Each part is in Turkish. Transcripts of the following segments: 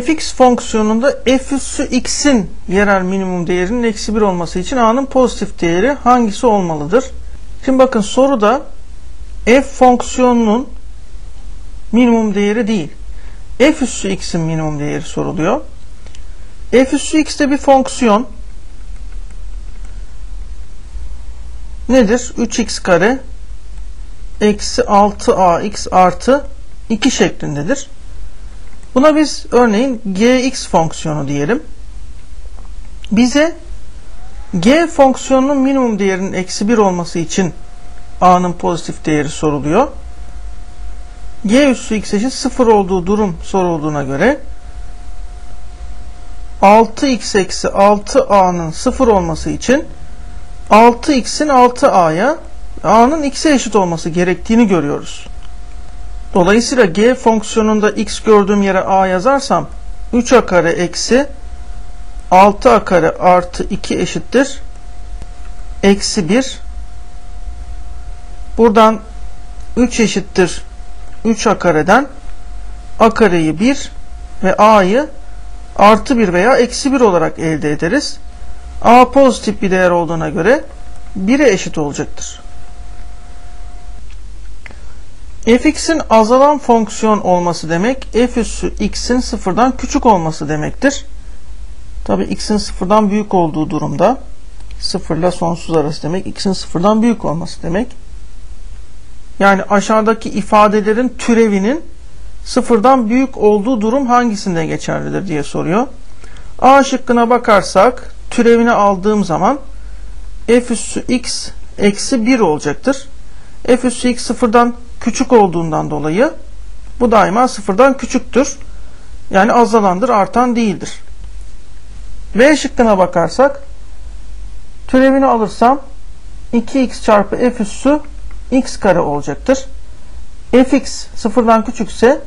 fx fonksiyonunda f üssü x'in yerel minimum değerinin eksi 1 olması için a'nın pozitif değeri hangisi olmalıdır? Şimdi bakın soruda f fonksiyonunun minimum değeri değil. f üssü x'in minimum değeri soruluyor. f üssü x de bir fonksiyon. Nedir? 3x kare eksi 6ax artı 2 şeklindedir. Buna biz örneğin gx fonksiyonu diyelim. Bize g fonksiyonunun minimum değerinin eksi 1 olması için a'nın pozitif değeri soruluyor. g üssü x eşit 0 olduğu durum sorulduğuna göre 6x eksi 6a'nın 0 olması için 6x'in 6a'ya a'nın x'e eşit olması gerektiğini görüyoruz. Dolayısıyla g fonksiyonunda x gördüğüm yere a yazarsam 3a kare eksi 6a kare artı 2 eşittir. Eksi 1. Buradan 3 eşittir 3a kareden a kareyi 1 ve a'yı artı 1 veya eksi 1 olarak elde ederiz. a pozitif bir değer olduğuna göre 1'e eşit olacaktır fx'in azalan fonksiyon olması demek f üssü x'in sıfırdan küçük olması demektir. Tabi x'in sıfırdan büyük olduğu durumda sıfırla sonsuz arası demek x'in sıfırdan büyük olması demek. Yani aşağıdaki ifadelerin türevinin sıfırdan büyük olduğu durum hangisinde geçerlidir diye soruyor. A şıkkına bakarsak türevini aldığım zaman f üssü x eksi 1 olacaktır. f üssü x sıfırdan küçük olduğundan dolayı bu daima sıfırdan küçüktür. Yani azalandır, artan değildir. B şıkkına bakarsak türevini alırsam 2x çarpı f üssü x kare olacaktır. fx sıfırdan küçükse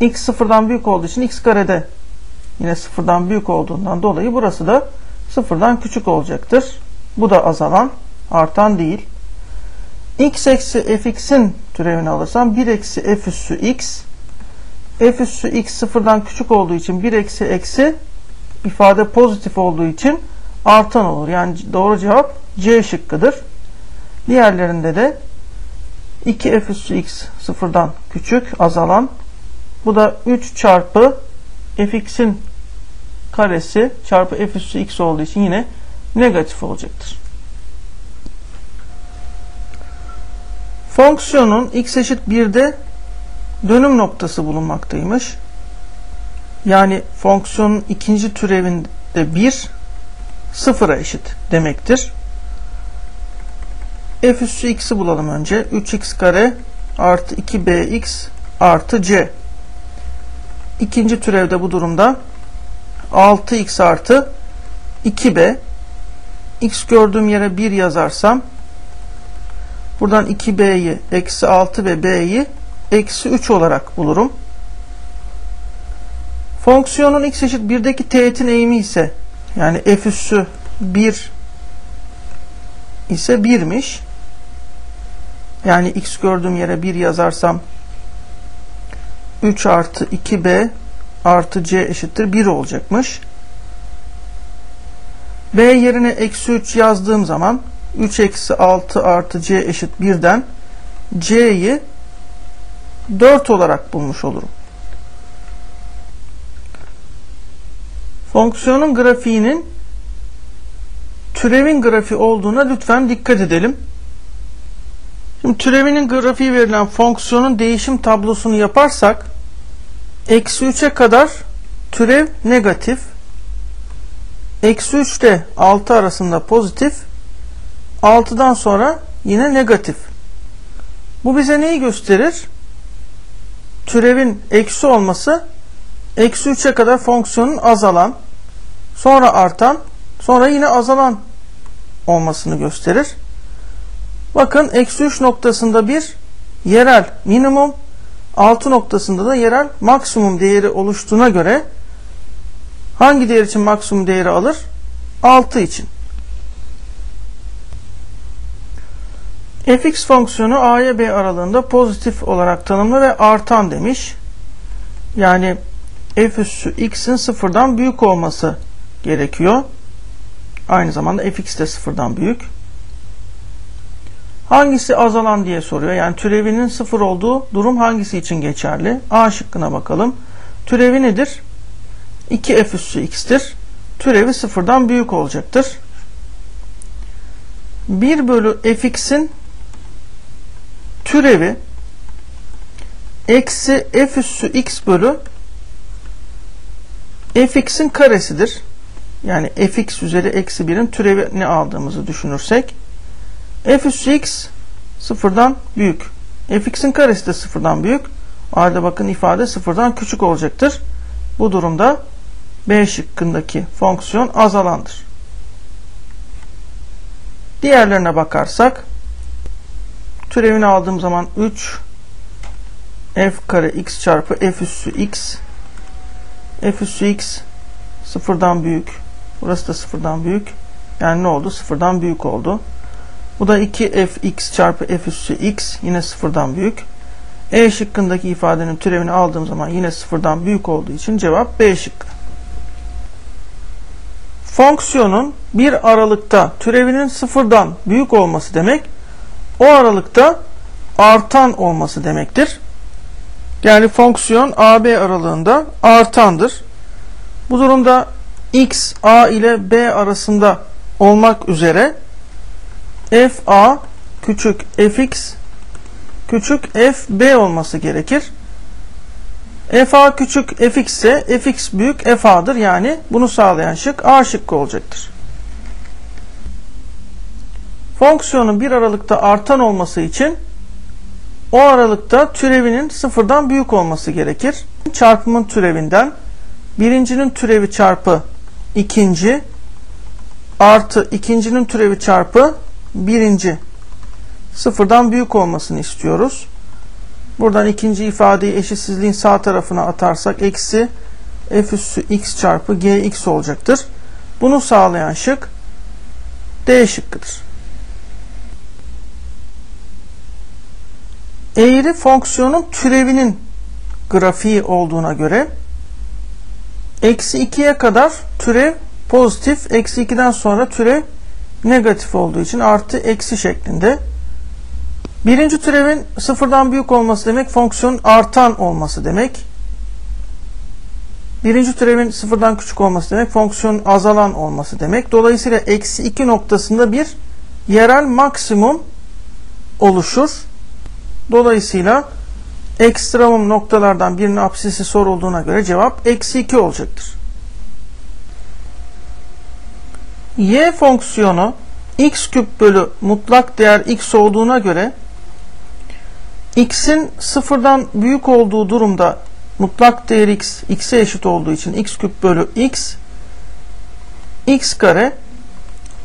x sıfırdan büyük olduğu için x karede yine sıfırdan büyük olduğundan dolayı burası da sıfırdan küçük olacaktır. Bu da azalan, artan değil x eksi fx'in türevini alırsam 1 eksi f üssü x f üssü x sıfırdan küçük olduğu için 1 eksi eksi ifade pozitif olduğu için artan olur. Yani doğru cevap C şıkkıdır. Diğerlerinde de 2 f üssü x sıfırdan küçük azalan bu da 3 çarpı fx'in karesi çarpı f üssü x olduğu için yine negatif olacaktır. Fonksiyonun x eşit 1'de dönüm noktası bulunmaktaymış. Yani fonksiyonun ikinci türevinde 1 sıfıra eşit demektir. f üssü x'i bulalım önce. 3x kare artı 2bx artı c. İkinci türevde bu durumda 6x artı 2b x gördüğüm yere 1 yazarsam Buradan 2b'yi eksi 6 ve b'yi eksi 3 olarak bulurum. Fonksiyonun x eşit 1'deki teğetin eğimi ise yani f üssü 1 ise 1'miş. Yani x gördüğüm yere 1 yazarsam 3 artı 2b artı c eşittir 1 olacakmış. b yerine eksi 3 yazdığım zaman 3 eksi 6 artı c eşit 1'den c'yi 4 olarak bulmuş olurum. Fonksiyonun grafiğinin türevin grafiği olduğuna lütfen dikkat edelim. Şimdi türevinin grafiği verilen fonksiyonun değişim tablosunu yaparsak eksi 3'e kadar türev negatif eksi 3 ile 6 arasında pozitif 6'dan sonra yine negatif. Bu bize neyi gösterir? Türevin eksi olması eksi 3'e kadar fonksiyonun azalan, sonra artan, sonra yine azalan olmasını gösterir. Bakın eksi 3 noktasında bir yerel minimum, 6 noktasında da yerel maksimum değeri oluştuğuna göre hangi değer için maksimum değeri alır? 6 için. Fx fonksiyonu a ile b aralığında pozitif olarak tanımlı ve artan demiş. Yani f üssü x'in sıfırdan büyük olması gerekiyor. Aynı zamanda fx de sıfırdan büyük. Hangisi azalan diye soruyor. Yani türevinin sıfır olduğu durum hangisi için geçerli? A şıkkına bakalım. Türevi nedir? 2f üssü x'tir. Türevi sıfırdan büyük olacaktır. 1 bölü fx'in türevi eksi f üssü x bölü fx'in karesidir. Yani fx üzeri eksi 1'in türevini aldığımızı düşünürsek f üssü x sıfırdan büyük. fx'in karesi de sıfırdan büyük. O halde bakın ifade sıfırdan küçük olacaktır. Bu durumda B şıkkındaki fonksiyon azalandır. Diğerlerine bakarsak türevini aldığım zaman 3 f kare x çarpı f üssü x f üssü x sıfırdan büyük. Burası da sıfırdan büyük. Yani ne oldu? Sıfırdan büyük oldu. Bu da 2fx çarpı f üssü x yine sıfırdan büyük. E şıkkındaki ifadenin türevini aldığım zaman yine sıfırdan büyük olduğu için cevap B şıkkı. Fonksiyonun bir aralıkta türevinin sıfırdan büyük olması demek o aralıkta artan olması demektir. Yani fonksiyon AB aralığında artandır. Bu durumda x a ile b arasında olmak üzere f a küçük fx küçük fb olması gerekir. f a küçük fx ise fx büyük f a'dır. Yani bunu sağlayan şık a şıkkı olacaktır. Fonksiyonun bir aralıkta artan olması için o aralıkta türevinin sıfırdan büyük olması gerekir. Çarpımın türevinden birincinin türevi çarpı ikinci artı ikincinin türevi çarpı birinci sıfırdan büyük olmasını istiyoruz. Buradan ikinci ifadeyi eşitsizliğin sağ tarafına atarsak eksi f üssü x çarpı gx olacaktır. Bunu sağlayan şık D şıkkıdır. Eğri fonksiyonun türevinin grafiği olduğuna göre eksi 2'ye kadar türev pozitif, eksi 2'den sonra türev negatif olduğu için artı eksi şeklinde. Birinci türevin sıfırdan büyük olması demek fonksiyonun artan olması demek. Birinci türevin sıfırdan küçük olması demek fonksiyonun azalan olması demek. Dolayısıyla eksi 2 noktasında bir yerel maksimum oluşur. Dolayısıyla ekstremum noktalardan birinin apsisi sorulduğuna göre cevap eksi 2 olacaktır. y fonksiyonu x küp bölü mutlak değer x olduğuna göre x'in sıfırdan büyük olduğu durumda mutlak değer x x'e eşit olduğu için x küp bölü x x kare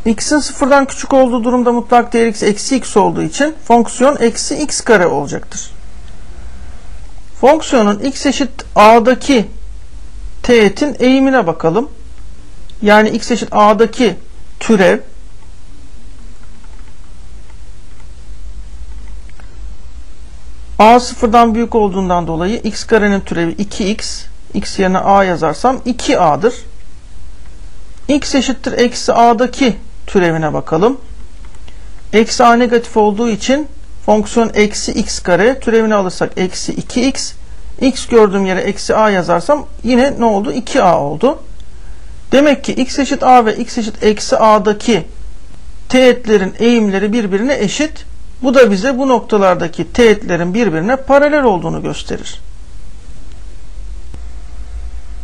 x'in sıfırdan küçük olduğu durumda mutlak değer x eksi x olduğu için fonksiyon eksi x kare olacaktır. Fonksiyonun x eşit a'daki teğetin eğimine bakalım. Yani x eşit a'daki türev a sıfırdan büyük olduğundan dolayı x karenin türevi 2x x yerine a yazarsam 2a'dır. x eşittir eksi a'daki türevine bakalım. Eksi a negatif olduğu için fonksiyon eksi x kare türevini alırsak eksi 2x x gördüğüm yere eksi a yazarsam yine ne oldu? 2a oldu. Demek ki x eşit a ve x eşit eksi a'daki teğetlerin eğimleri birbirine eşit. Bu da bize bu noktalardaki teğetlerin birbirine paralel olduğunu gösterir.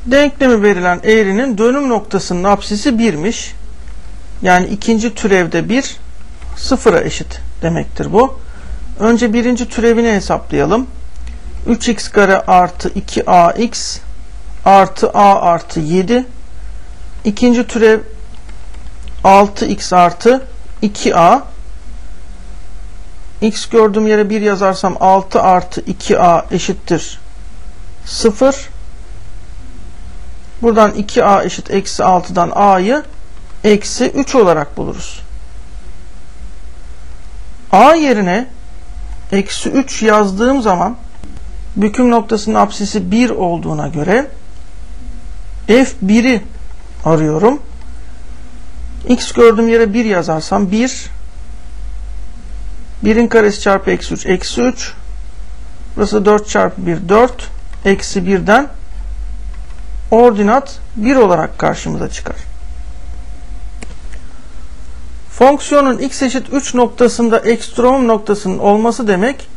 Denklemi verilen eğrinin dönüm noktasının apsisi 1'miş. Yani ikinci türevde 1 sıfıra eşit demektir bu. Önce birinci türevini hesaplayalım. 3x kare artı 2ax artı a artı 7 İkinci türev 6x artı 2a x gördüğüm yere 1 yazarsam 6 artı 2a eşittir 0 buradan 2a eşit eksi 6'dan a'yı eksi 3 olarak buluruz. a yerine eksi 3 yazdığım zaman büküm noktasının apsisi 1 olduğuna göre f1'i arıyorum. x gördüğüm yere 1 yazarsam 1 1'in karesi çarpı eksi 3 eksi 3 burası 4 çarpı 1 4 eksi 1'den ordinat 1 olarak karşımıza çıkar. Fonksiyonun x eşit 3 noktasında ekstremum noktasının olması demek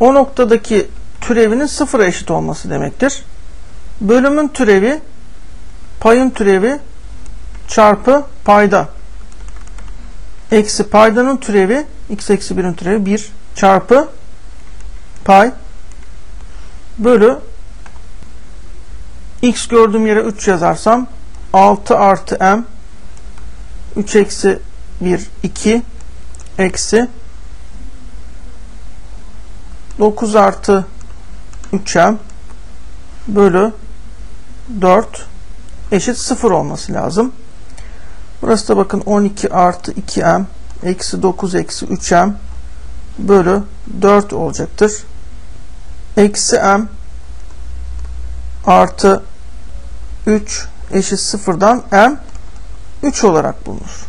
o noktadaki türevinin sıfıra eşit olması demektir. Bölümün türevi payın türevi çarpı payda eksi paydanın türevi x eksi 1'in türevi 1 çarpı pay bölü x gördüğüm yere 3 yazarsam 6 artı m 3 eksi 1 2 eksi 9 artı 3m bölü 4 eşit 0 olması lazım. Burası da bakın 12 artı 2m eksi 9 eksi 3m bölü 4 olacaktır. Eksi m artı 3 eşit 0'dan m 3 olarak bulunur.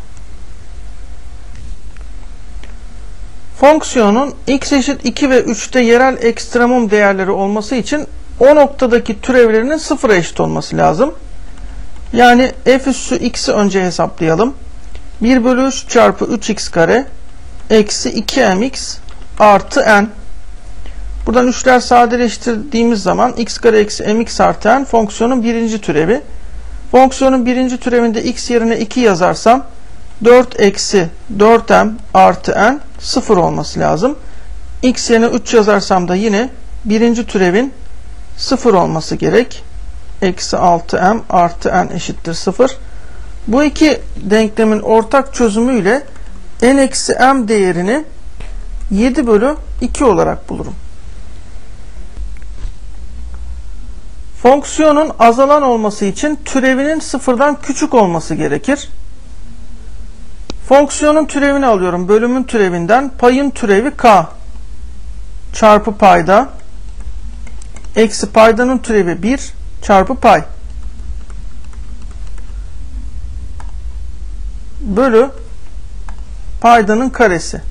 Fonksiyonun x eşit 2 ve 3'te yerel ekstremum değerleri olması için o noktadaki türevlerinin sıfıra eşit olması lazım. Yani f üssü x'i önce hesaplayalım. 1 bölü 3 çarpı 3x kare eksi 2mx artı n. Buradan 3'ler sadeleştirdiğimiz zaman x kare eksi mx artı n fonksiyonun birinci türevi. Fonksiyonun birinci türevinde x yerine 2 yazarsam 4 eksi 4m artı n 0 olması lazım. x yerine 3 yazarsam da yine birinci türevin 0 olması gerek. Eksi 6m artı n eşittir 0. Bu iki denklemin ortak çözümüyle n eksi m değerini 7 bölü 2 olarak bulurum. Fonksiyonun azalan olması için türevinin sıfırdan küçük olması gerekir. Fonksiyonun türevini alıyorum. Bölümün türevinden payın türevi k çarpı payda eksi paydanın türevi 1 çarpı pay bölü paydanın karesi.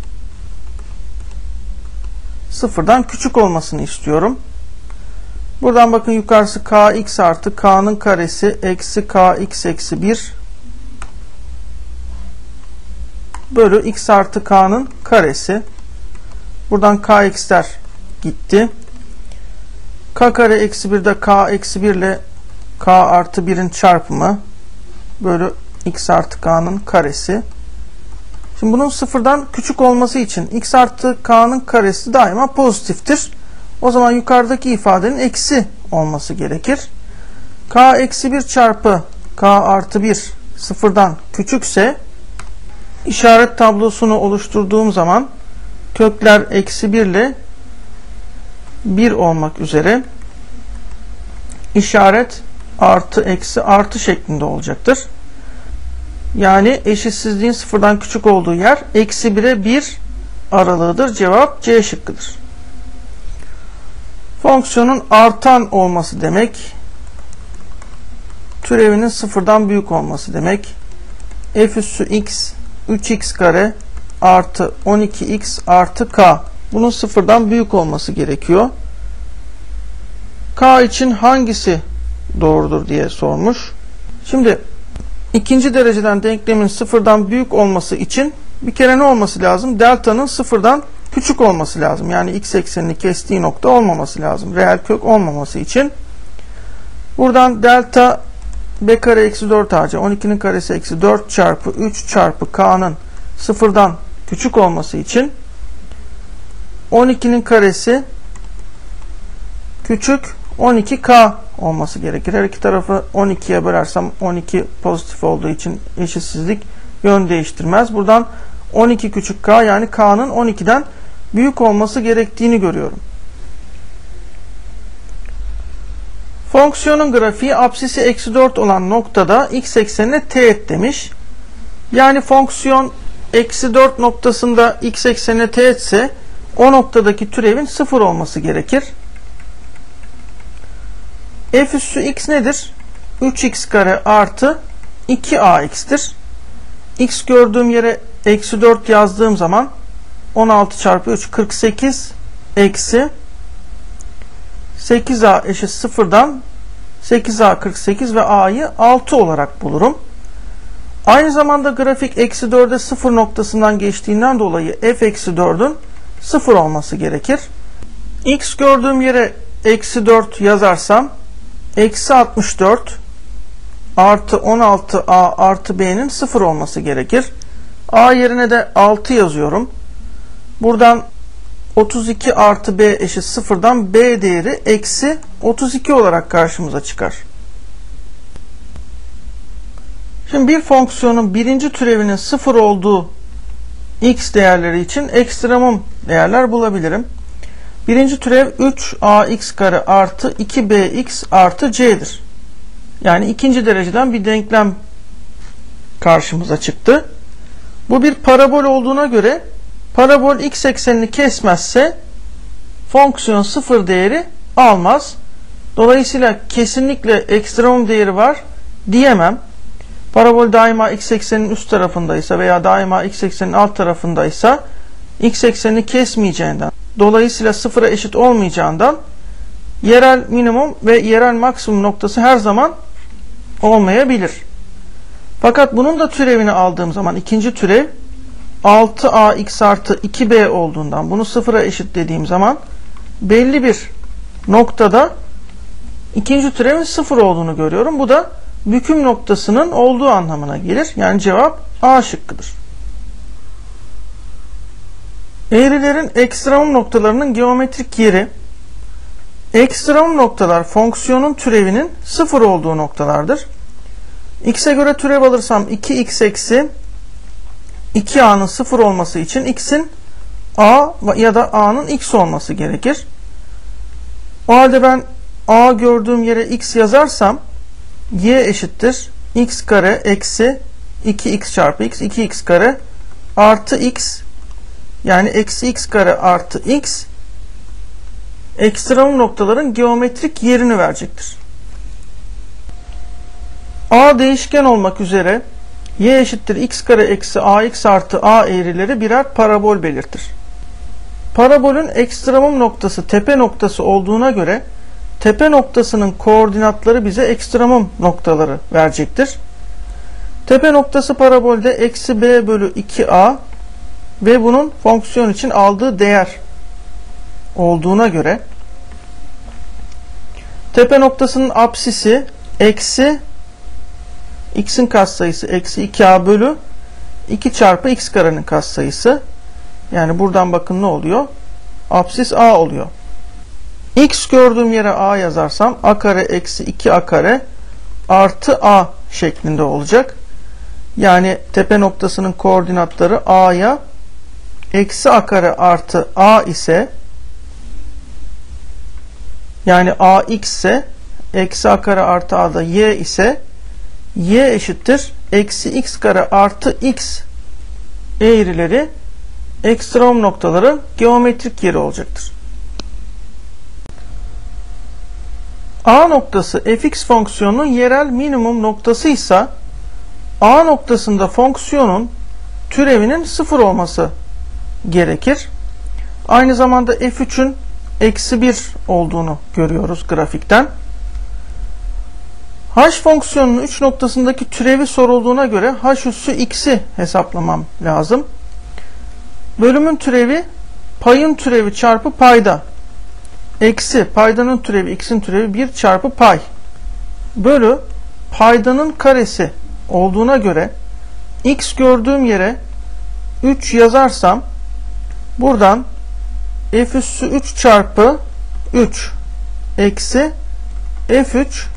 Sıfırdan küçük olmasını istiyorum. Buradan bakın yukarısı kx artı k'nın karesi eksi kx eksi 1 bölü x artı k'nın karesi. Buradan kx'ler gitti. k kare eksi 1 de k eksi 1 ile k artı 1'in çarpımı bölü x artı k'nın karesi. Şimdi bunun sıfırdan küçük olması için x artı k'nın karesi daima pozitiftir. O zaman yukarıdaki ifadenin eksi olması gerekir. k eksi 1 çarpı k artı 1 sıfırdan küçükse işaret tablosunu oluşturduğum zaman kökler eksi 1 ile 1 olmak üzere işaret artı eksi artı şeklinde olacaktır. Yani eşitsizliğin sıfırdan küçük olduğu yer eksi 1'e 1 aralığıdır. Cevap C şıkkıdır. Fonksiyonun artan olması demek türevinin sıfırdan büyük olması demek. f üssü x 3x kare artı 12x artı k. Bunun sıfırdan büyük olması gerekiyor. K için hangisi doğrudur diye sormuş. Şimdi ikinci dereceden denklemin sıfırdan büyük olması için bir kere ne olması lazım? Delta'nın sıfırdan küçük olması lazım. Yani x eksenini kestiği nokta olmaması lazım. Reel kök olmaması için. Buradan delta b kare eksi 4 ac 12'nin karesi eksi 4 çarpı 3 çarpı k'nın sıfırdan küçük olması için 12'nin karesi küçük 12k olması gerekir. Her iki tarafı 12'ye bölersem 12 pozitif olduğu için eşitsizlik yön değiştirmez. Buradan 12 küçük k yani k'nın 12'den büyük olması gerektiğini görüyorum. Fonksiyonun grafiği apsisi eksi 4 olan noktada x eksenine teğet demiş. Yani fonksiyon eksi 4 noktasında x eksenine teğetse o noktadaki türevin 0 olması gerekir. f üssü x nedir? 3x kare artı 2ax'tir. x gördüğüm yere eksi 4 yazdığım zaman 16 çarpı 3 48 eksi 8a eşit sıfırdan 8a 48 ve a'yı 6 olarak bulurum. Aynı zamanda grafik eksi 4'e 0 noktasından geçtiğinden dolayı f eksi 4'ün 0 olması gerekir. x gördüğüm yere eksi 4 yazarsam eksi 64 artı 16a artı b'nin 0 olması gerekir. a yerine de 6 yazıyorum. Buradan 32 artı b eşit 0'dan b değeri eksi 32 olarak karşımıza çıkar. Şimdi bir fonksiyonun birinci türevinin 0 olduğu x değerleri için ekstremum değerler bulabilirim. Birinci türev 3ax kare artı 2bx artı c'dir. Yani ikinci dereceden bir denklem karşımıza çıktı. Bu bir parabol olduğuna göre parabol x eksenini kesmezse fonksiyon sıfır değeri almaz. Dolayısıyla kesinlikle ekstremum değeri var diyemem. Parabol daima x eksenin üst tarafındaysa veya daima x eksenin alt tarafındaysa x eksenini kesmeyeceğinden dolayısıyla sıfıra eşit olmayacağından yerel minimum ve yerel maksimum noktası her zaman olmayabilir. Fakat bunun da türevini aldığım zaman ikinci türev 6ax artı 2b olduğundan bunu sıfıra eşitlediğim zaman belli bir noktada ikinci türevin sıfır olduğunu görüyorum. Bu da büküm noktasının olduğu anlamına gelir. Yani cevap A şıkkıdır. Eğrilerin ekstremum noktalarının geometrik yeri ekstremum noktalar fonksiyonun türevinin sıfır olduğu noktalardır. x'e göre türev alırsam 2x eksi 2a'nın sıfır olması için x'in a ya da a'nın x olması gerekir. O halde ben a gördüğüm yere x yazarsam y eşittir x kare eksi 2x çarpı x 2x kare artı x yani eksi x kare artı x ekstremum noktaların geometrik yerini verecektir. a değişken olmak üzere y eşittir x kare eksi ax artı a eğrileri birer parabol belirtir. Parabolün ekstremum noktası tepe noktası olduğuna göre tepe noktasının koordinatları bize ekstremum noktaları verecektir. Tepe noktası parabolde eksi b bölü 2a ve bunun fonksiyon için aldığı değer olduğuna göre tepe noktasının apsisi eksi x'in katsayısı eksi 2a bölü 2 çarpı x karenin katsayısı yani buradan bakın ne oluyor? Apsis a oluyor. x gördüğüm yere a yazarsam a kare eksi 2 a kare artı a şeklinde olacak. Yani tepe noktasının koordinatları a'ya eksi a kare artı a ise yani ax ise eksi a kare artı a da y ise y eşittir eksi x kare artı x eğrileri ekstrem noktaları geometrik yeri olacaktır. A noktası fx fonksiyonunun yerel minimum noktası ise A noktasında fonksiyonun türevinin sıfır olması gerekir. Aynı zamanda f3'ün eksi 1 olduğunu görüyoruz grafikten. H fonksiyonunun 3 noktasındaki türevi sorulduğuna göre h üssü x'i hesaplamam lazım. Bölümün türevi payın türevi çarpı payda. Eksi paydanın türevi x'in türevi 1 çarpı pay. Bölü paydanın karesi olduğuna göre x gördüğüm yere 3 yazarsam buradan f üssü 3 çarpı 3 eksi f3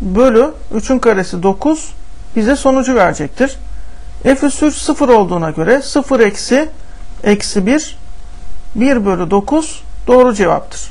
bölü 3'ün karesi 9 bize sonucu verecektir. f üssü 3 0 olduğuna göre 0 eksi eksi 1 1 bölü 9 doğru cevaptır.